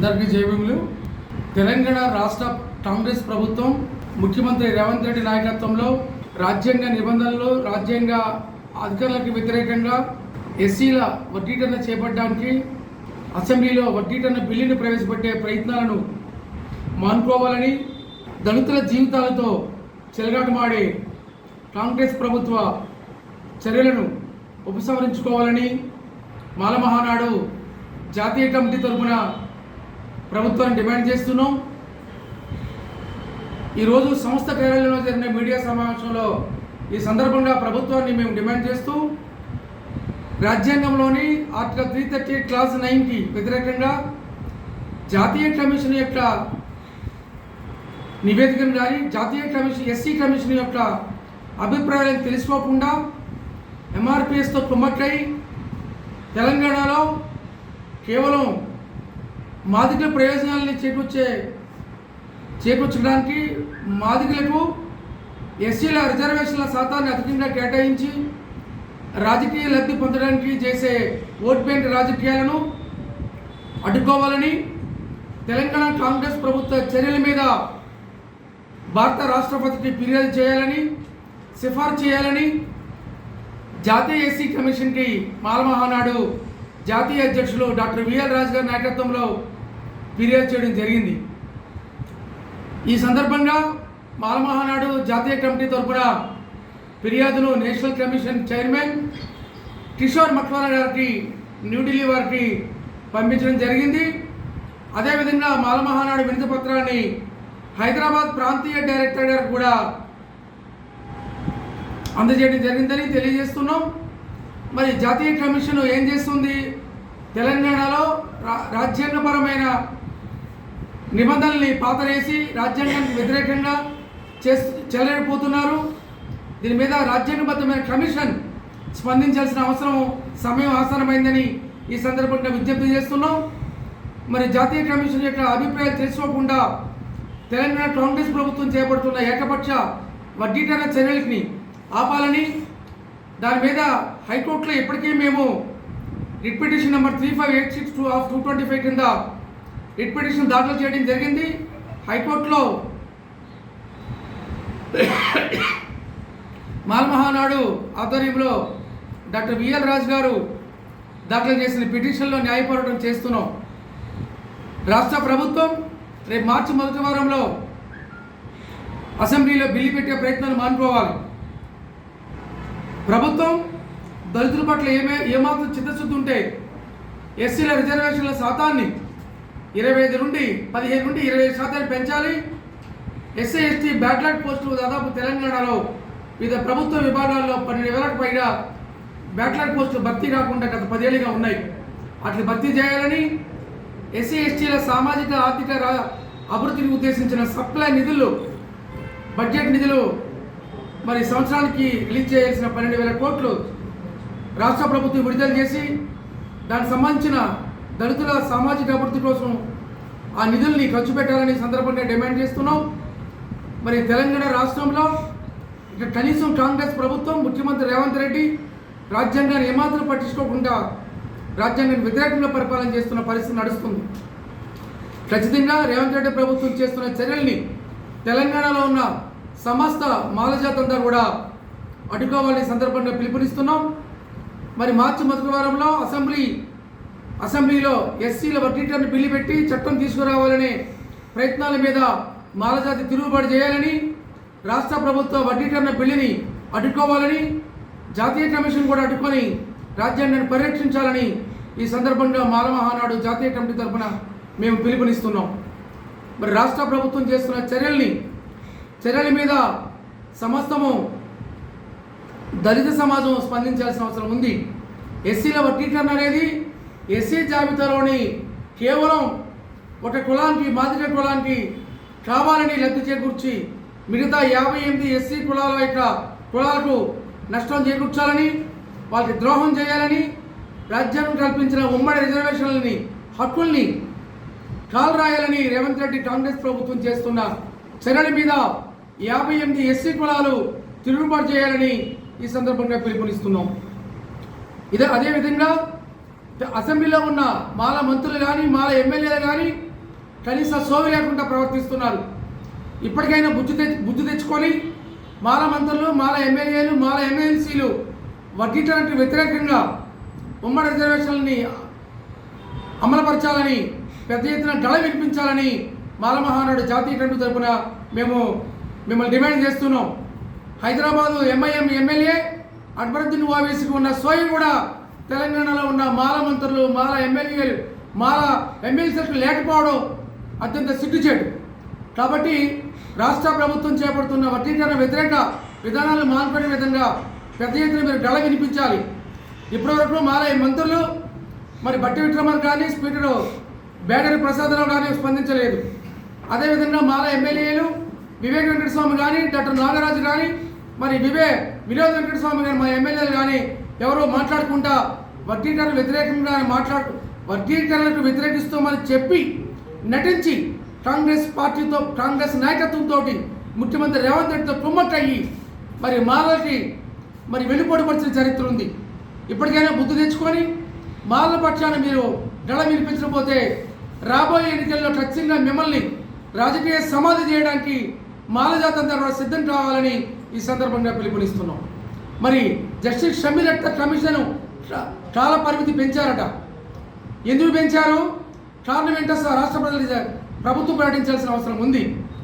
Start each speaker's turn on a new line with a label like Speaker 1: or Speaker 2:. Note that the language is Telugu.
Speaker 1: అందరికీ జయభీములు తెలంగాణ రాష్ట్ర కాంగ్రెస్ ప్రభుత్వం ముఖ్యమంత్రి రేవంత్ రెడ్డి నాయకత్వంలో రాజ్యాంగ నిబంధనలు రాజ్యాంగ అధికారులకు వ్యతిరేకంగా ఎస్సీల వర్గీకరణ చేపట్టడానికి అసెంబ్లీలో వర్గీకరణ బిల్లును ప్రవేశపెట్టే ప్రయత్నాలను మానుకోవాలని దళితుల జీవితాలతో చెలగాటమాడే కాంగ్రెస్ ప్రభుత్వ చర్యలను ఉపసంహరించుకోవాలని మాలమహానాడు జాతీయ కమిటీ తరఫున ప్రభుత్వాన్ని డిమాండ్ చేస్తున్నాం. ఈరోజు సంస్థ కార్యాలయంలో జరిగిన మీడియా సమావేశంలో ఈ సందర్భంగా ప్రభుత్వాన్ని మేము డిమాండ్ చేస్తూ రాజ్యాంగంలోని ఆర్టికల్ త్రీ థర్టీ క్లాస్ నైన్కి వ్యతిరేకంగా జాతీయ కమిషన్ యొక్క నివేదికను కానీ జాతీయ కమిషన్ ఎస్సీ కమిషన్ యొక్క అభిప్రాయాలను తెలుసుకోకుండా ఎంఆర్పిఎస్తో కుమ్మక్కై తెలంగాణలో కేవలం మాదిగల ప్రయోజనాలని చేకూర్చే చేకూర్చడానికి మాదిగలకు ఎస్సీల రిజర్వేషన్ల శాతాన్ని అధికంగా కేటాయించి రాజకీయ లబ్ధి పొందడానికి చేసే ఓట్ బ్యాంక్ రాజకీయాలను అడ్డుకోవాలని తెలంగాణ కాంగ్రెస్ ప్రభుత్వ చర్యల మీద భారత రాష్ట్రపతికి ఫిర్యాదు చేయాలని సిఫార్సు చేయాలని జాతీయ ఎస్సీ కమిషన్కి మాలమహానాడు జాతీయ అధ్యక్షులు డాక్టర్ విఎల్ రాజు గారి నాయకత్వంలో ఫిర్యాదు చేయడం జరిగింది. ఈ సందర్భంగా మాలమహానాడు జాతీయ కమిటీ తరఫున ఫిర్యాదును national commission chairman Kishore Makwana గారికి న్యూఢిల్లీ వారికి పంపించడం జరిగింది. అదేవిధంగా మాలమహానాడు వినతి పత్రాన్ని హైదరాబాద్ ప్రాంతీయ డైరెక్టర్ గారికి కూడా అందజేయడం జరిగిందని తెలియజేస్తున్నాం. మరి జాతీయ కమిషన్ ఏం చేస్తుంది? తెలంగాణలో రా రాజ్యాంగపరమైన నిబంధనల్ని పాతరేసి రాజ్యాంగానికి వ్యతిరేకంగా చేస్తూ చెలరైపోతున్నారు దీని మీద రాజ్యాంగబద్ధమైన కమిషన్ స్పందించాల్సిన అవసరం సమయం ఆసనమైందని ఈ సందర్భంగా విజ్ఞప్తి చేస్తున్నాం. మరి జాతీయ కమిషన్ యొక్క అభిప్రాయాలు తెలుసుకోకుండా తెలంగాణ కాంగ్రెస్ ప్రభుత్వం చేపడుతున్న ఏకపక్ష వడ్డీకరణ చర్యలని ఆపాలని దాని మీద హైకోర్టులో ఇప్పటికీ మేము writ petition number three five eight six two of two twenty five కింద రిట్ పిటిషన్ దాఖలు చేయడం జరిగింది. హైకోర్టులో మాల్మహానాడు ఆధ్వర్యంలో డాక్టర్ విఎల్ రాజు గారు దాఖలు చేసిన పిటిషన్లో న్యాయపోరాటం చేస్తున్నాం. రాష్ట్ర ప్రభుత్వం రేపు మార్చి మొదటి వారంలో అసెంబ్లీలో బిల్లు పెట్టే ప్రయత్నాలు మానుకోవాలి. ప్రభుత్వం దళితుల పట్ల ఏమే ఏమాత్రం చిత్తశుద్ధి ఉంటే ఎస్సీల రిజర్వేషన్ల శాతాన్ని ఇరవై ఐదు నుండి పదిహేను నుండి ఇరవై ఐదు శాతాన్ని పెంచాలి. ఎస్సీ ఎస్టీ బ్యాక్లాగ్ పోస్టులు దాదాపు తెలంగాణలో వివిధ ప్రభుత్వ విభాగాల్లో పన్నెండు వేలకు పైగా బ్యాక్లాగ్ పోస్టులు భర్తీ కాకుండా గత పదేళ్ళుగా ఉన్నాయి. అట్లా భర్తీ చేయాలని ఎస్సీ ఎస్టీల సామాజిక ఆర్థిక అభివృద్ధిని ఉద్దేశించిన సప్లై నిధులు బడ్జెట్ నిధులు మరి సంవత్సరానికి రిలీజ్ చేయాల్సిన పన్నెండు వేల కోట్లు రాష్ట్ర ప్రభుత్వం విడుదల చేసి దానికి సంబంధించిన దళితుల సామాజిక అభివృద్ధి కోసం ఆ నిధుల్ని ఖర్చు పెట్టాలని సందర్భంగా డిమాండ్ చేస్తున్నాం. మరి తెలంగాణ రాష్ట్రంలో ఇక కనీసం కాంగ్రెస్ ప్రభుత్వం ముఖ్యమంత్రి రేవంత్ రెడ్డి రాజ్యాంగాన్ని ఏమాత్రం పట్టించుకోకుండా రాజ్యాంగాన్ని వ్యతిరేకంగా పరిపాలన చేస్తున్న పరిస్థితి నడుస్తుంది. ఖచ్చితంగా రేవంత్ రెడ్డి ప్రభుత్వం చేస్తున్న చర్యల్ని తెలంగాణలో ఉన్న సమస్త మాలజాతంతా కూడా అడ్డుకోవాలని సందర్భంగా పిలుపునిస్తున్నాం. మరి మార్చి మొదటి వారంలో అసెంబ్లీ అసెంబ్లీలో ఎస్సీల వర్గీకరణ బిల్లు పెట్టి చట్టం తీసుకురావాలనే ప్రయత్నాల మీద మాలజాతి తిరుగుబాటు చేయాలని రాష్ట్ర ప్రభుత్వ వర్గీకరణ బిల్లుని అడ్డుకోవాలని జాతీయ కమిషన్ కూడా అడ్డుకొని రాజ్యాంగాన్ని పరిరక్షించాలని ఈ సందర్భంగా మాలమహానాడు జాతీయ కమిటీ తరఫున మేము పిలుపునిస్తున్నాం. మరి రాష్ట్ర ప్రభుత్వం చేస్తున్న చర్యల్ని చర్యల మీద సమస్తము దళిత సమాజం స్పందించాల్సిన అవసరం ఉంది. ఎస్సీల వర్గీకరణ అనేది ఎస్సీ జాబితాలోని కేవలం ఒక కులానికి మాదిరి కులానికి కావాలని లబ్ధి చేకూర్చి మిగతా యాభై ఎనిమిది ఎస్సీ కులాల యొక్క కులాలకు నష్టం చేకూర్చాలని వాళ్ళకి ద్రోహం చేయాలని రాజ్యాంగం కల్పించిన ఉమ్మడి రిజర్వేషన్లని హక్కుల్ని కాలు రాయాలని రేవంత్ రెడ్డి కాంగ్రెస్ ప్రభుత్వం చేస్తున్న చర్యల మీద యాభై ఎనిమిది ఎస్సీ కులాలు తిరుగుబాటు చేయాలని ఈ సందర్భంగా పిలుపునిస్తున్నాం. ఇదే అదేవిధంగా అసెంబ్లీలో ఉన్న మాల మంత్రులు కానీ మాల ఎమ్మెల్యేలు కానీ కనీస సోవి లేకుండా ప్రవర్తిస్తున్నారు. ఇప్పటికైనా బుద్ధి తెచ్చి బుద్ధి తెచ్చుకొని మాల మంత్రులు మాల ఎమ్మెల్యేలు మాల ఎమ్మెల్సీలు వడ్డీటానికి వ్యతిరేకంగా ఉమ్మడి రిజర్వేషన్లని అమలుపరచాలని పెద్ద ఎత్తున గళ వినిపించాలని మాల మహానాడు జాతీయ కంటు తరపున మేము మిమ్మల్ని డిమాండ్ చేస్తున్నాం. హైదరాబాదు ఎంఐఎం ఎమ్మెల్యే అక్బరుద్దీన్ ఓవైసీకి ఉన్న స్వయం కూడా తెలంగాణలో ఉన్న మాల మంత్రులు మాల ఎమ్మెల్యేలు మాల ఎమ్మెల్సీలకు లేకపోవడం అత్యంత సిగ్గుచేటు. కాబట్టి రాష్ట్ర ప్రభుత్వం చేపడుతున్న వర్గీకరణ వ్యతిరేక విధానాలను మార్పడే విధంగా పెద్ద ఎత్తున మీరు గళ వినిపించాలి. ఇప్పటివరకు మాల మంత్రులు మరి బట్టి విక్రమార్ కానీ స్పీకర్ బేడరి ప్రసాదరావు కానీ స్పందించలేదు. అదేవిధంగా మాల ఎమ్మెల్యేలు వివేక వెంకటస్వామి కానీ డాక్టర్ నాగరాజు కానీ మరి వివే వినోద్ వెంకటస్వామి గారు మా ఎమ్మెల్యేలు కానీ ఎవరో మాట్లాడుకుంటా వర్గీకరణ వ్యతిరేకంగా మాట్లాడు వర్గీకరణకు వ్యతిరేకిస్తామని చెప్పి నటించి కాంగ్రెస్ పార్టీతో కాంగ్రెస్ నాయకత్వంతో ముఖ్యమంత్రి రేవంత్ రెడ్డితో కుమ్మట్ అయ్యి మరి మాలకి మరి వెలుపడిపరిచిన చరిత్ర ఉంది. ఇప్పటికైనా బుద్ధి తెచ్చుకొని మాల పక్షాన్ని మీరు గళ వినిపించకపోతే రాబోయే ఎన్నికల్లో ఖచ్చితంగా మిమ్మల్ని రాజకీయ సమాధి చేయడానికి మాలజాతం జాతంతా కూడా సిద్ధం కావాలని ఈ సందర్భంగా పిలుపునిస్తున్నాం. మరి జస్టిస్ షమీర్ కమిషన్ కాల పరిమితి పెంచారట. ఎందుకు పెంచారు? కారణం ఏంటో రాష్ట్ర ప్రజలు ప్రభుత్వం ప్రకటించాల్సిన అవసరం ఉంది.